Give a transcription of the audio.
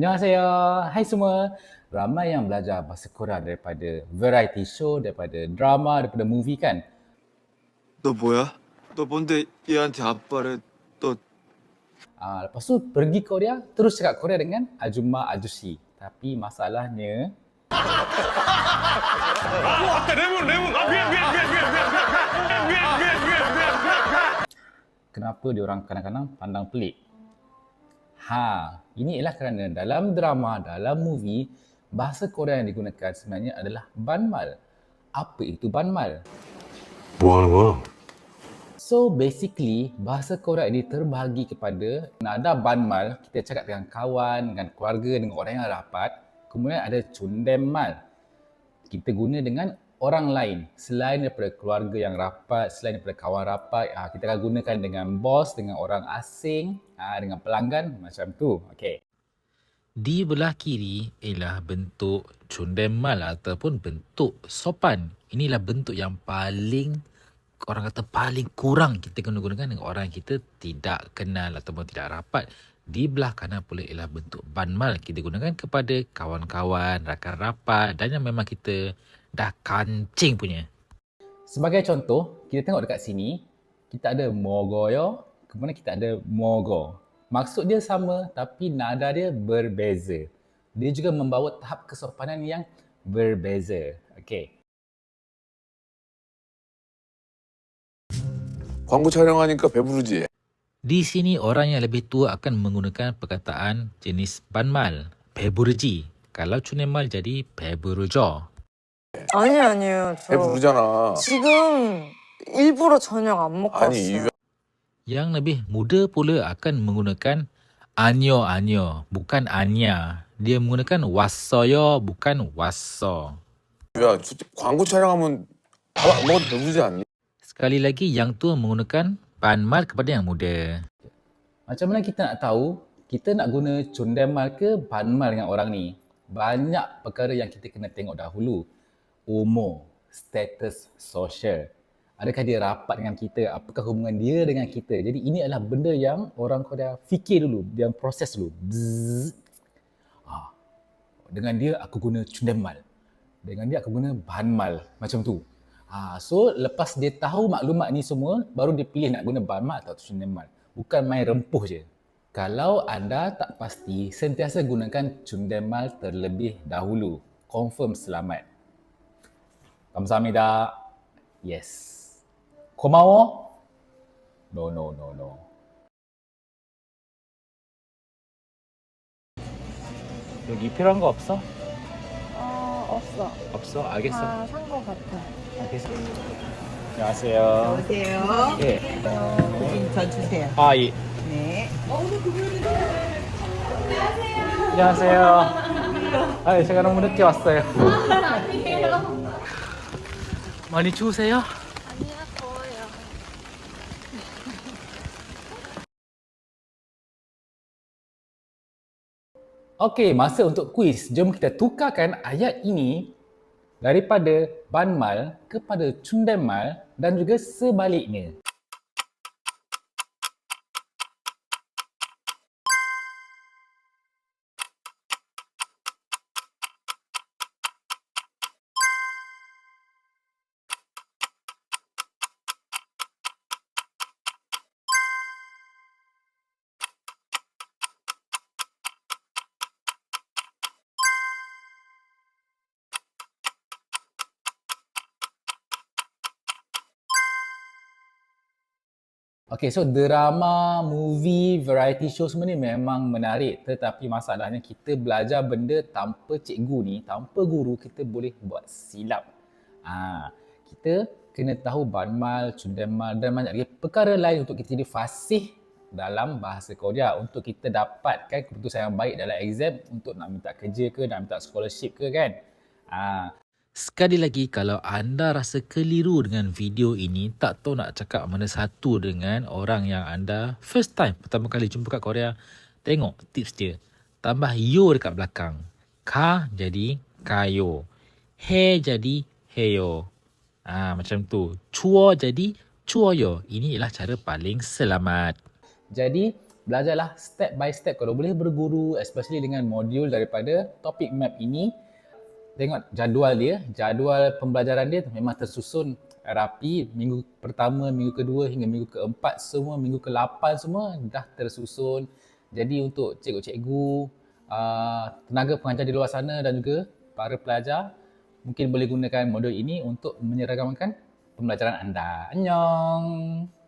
Annyeonghaseyo. Hai semua. Ramai yang belajar bahasa Korea daripada variety show, daripada drama, daripada movie kan? 너 뭐야? 너 뭔데 얘한테 아빠래? 너 Ah, lepas tu pergi Korea, terus cakap Korea dengan Ajumma Ajusi. Tapi masalahnya, kenapa dia orang kadang-kadang pandang pelik? Ha, ini ialah kerana dalam drama, dalam movie, bahasa Korea yang digunakan sebenarnya adalah banmal. Apa itu banmal? Buang-buang. So basically bahasa Korea ini terbahagi kepada nada banmal kita cakap dengan kawan, dengan keluarga, dengan orang yang rapat. Kemudian ada Chundemmal kita guna dengan orang lain selain daripada keluarga yang rapat, selain daripada kawan rapat, ah, kita akan gunakan dengan bos, dengan orang asing ah, dengan pelanggan macam tu. Okey. Di belah kiri ialah bentuk cundemal ataupun bentuk sopan. Inilah bentuk yang paling orang kata paling kurang kita kena gunakan dengan orang yang kita tidak kenal ataupun tidak rapat. Di belah kanan pula ialah bentuk banmal kita gunakan kepada kawan-kawan, rakan rapat dan yang memang kita dah kancing punya. Sebagai contoh, kita tengok dekat sini, kita ada mogoyo, kemudian kita ada mogo. Maksud dia sama tapi nada dia berbeza. Dia juga membawa tahap kesopanan yang berbeza. Okey. 광고 촬영하니까 배부르지? Di sini orang yang lebih tua akan menggunakan perkataan jenis banmal, beburji. Kalau cunemal jadi beburjo. 아니 아니에요. 저 배부르잖아. 지금 일부러 저녁 안 먹고 아니 왔어요. 이 Yang lebih muda pula akan menggunakan anyo anyo, bukan anya. Dia menggunakan wassoyo, bukan wasso. 야 솔직히 광고 촬영하면 밥 안 먹어도 배부르지 않니? Sekali lagi, yang tua menggunakan banmal kepada yang muda. Macam mana kita nak tahu kita nak guna cundemal ke banmal dengan orang ni? Banyak perkara yang kita kena tengok dahulu. Umur, status sosial. Adakah dia rapat dengan kita? Apakah hubungan dia dengan kita? Jadi ini adalah benda yang orang Korea fikir dulu, dia proses dulu. Bzzz. Ah, dengan dia aku guna cundemal. Dengan dia aku guna banmal macam tu. Ha, so lepas dia tahu maklumat ni semua, baru dia pilih nak guna banmal atau cundemal. Bukan main rempuh je. Kalau anda tak pasti, sentiasa gunakan cundemal terlebih dahulu. Confirm selamat. 감사합니다. Yes. 고마워? No, no, no, no. 여기 필요한 거 없어? 어 없어. 없어? 알겠어. 다 산 거 같아. 알겠어. 안녕하세요. 오세요. 예. 고객님 저 주세요. 아, 예. 네. 안녕하세요. 아, 제가 너무 늦게 왔어요. 많이 추우세요? Okey, masa untuk kuis. Jom kita tukarkan ayat ini daripada banmal kepada cundemal dan juga sebaliknya. Okay, so drama, movie, variety show semua ni memang menarik. Tetapi masalahnya kita belajar benda tanpa cikgu ni, tanpa guru, kita boleh buat silap. Ha, kita kena tahu banmal, cundemal dan banyak lagi perkara lain untuk kita jadi fasih dalam bahasa Korea untuk kita dapatkan keputusan yang baik dalam exam untuk nak minta kerja ke, nak minta scholarship ke kan. Ha, Sekali lagi, kalau anda rasa keliru dengan video ini, tak tahu nak cakap mana satu dengan orang yang anda first time, pertama kali jumpa kat Korea, tengok tips dia. Tambah yo dekat belakang. Ka jadi kayo. He jadi heyo. Ah macam tu. Chuo jadi chuoyo. Ini ialah cara paling selamat. Jadi belajarlah step by step kalau boleh berguru especially dengan modul daripada topik map ini tengok jadual dia, jadual pembelajaran dia memang tersusun rapi minggu pertama, minggu kedua hingga minggu keempat semua, minggu ke-8 semua dah tersusun. Jadi untuk cikgu-cikgu, uh, tenaga pengajar di luar sana dan juga para pelajar mungkin boleh gunakan modul ini untuk menyeragamkan pembelajaran anda. Annyeong!